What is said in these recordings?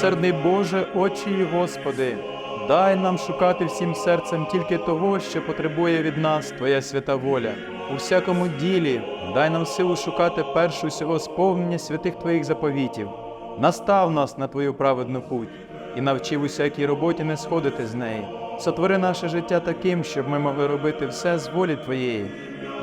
Милосердний Боже, очі і Господи, дай нам шукати всім серцем тільки того, що потребує від нас Твоя свята воля. У всякому ділі дай нам силу шукати першу всього сповнення святих Твоїх заповітів. Настав нас на Твою праведну путь і навчи усякій роботі не сходити з неї. Сотвори наше життя таким, щоб ми могли робити все з волі Твоєї.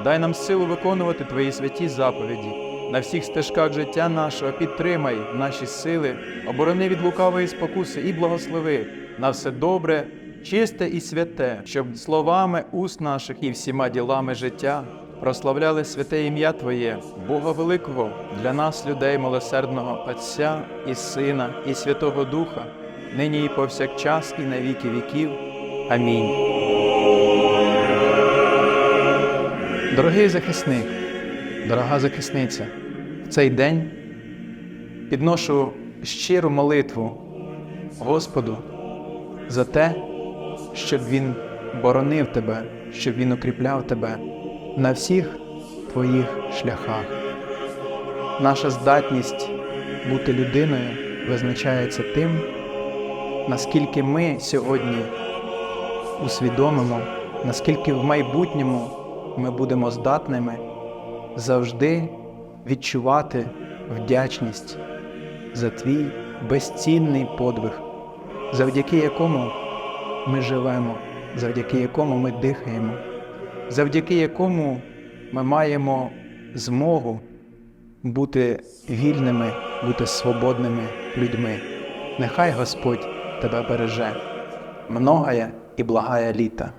Дай нам силу виконувати Твої святі заповіді. На всіх стежках життя нашого підтримай наші сили, оборони від лукавої спокуси і благослови на все добре, чисте і святе, щоб словами уст наших і всіма ділами життя прославляли святе ім'я Твоє, Бога Великого, для нас, людей милосердного Отця і Сина, і Святого Духа, нині і повсякчас, і на віки віків. Амінь. Дорогий захисник, дорога захисниця, в цей день підношу щиру молитву Господу за те, щоб Він боронив тебе, щоб Він укріпляв тебе на всіх твоїх шляхах. Наша здатність бути людиною визначається тим, наскільки ми сьогодні усвідомимо, наскільки в майбутньому ми будемо здатними завжди відчувати вдячність за твій безцінний подвиг, завдяки якому ми живемо, завдяки якому ми дихаємо, завдяки якому ми маємо змогу бути вільними, бути свободними людьми. Нехай Господь тебе береже, многая і благая літа.